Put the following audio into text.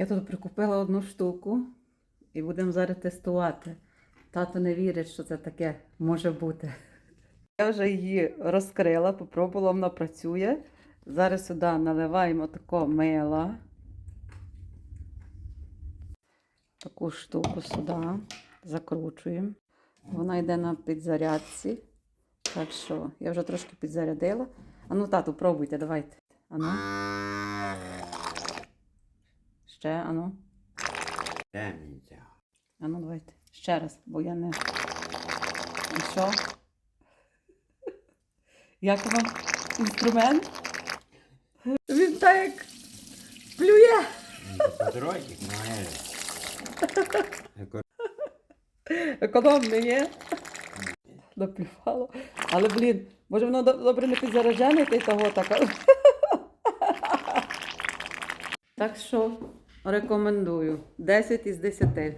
Я тут прикупила одну штуку і будемо зараз тестувати. Тато не вірить, що це таке може бути. Я вже її розкрила, попробувала, вона працює. Зараз сюди наливаємо тако мила. Таку штуку сюди закручуємо. Вона йде на підзарядці. Так що я вже трошки підзарядила. Ану, тату, пробуйте, давайте. Ану. Ще, ану. Темниця. Ану, давайте. Ще раз, бо я не. І що? Як вам інструмент? Він так як плює. Патротик, ну. Економний є. Наплювало. Але, блін, може воно добре не підзаражене, ти того така. Так що рекомендую. 10 із 10.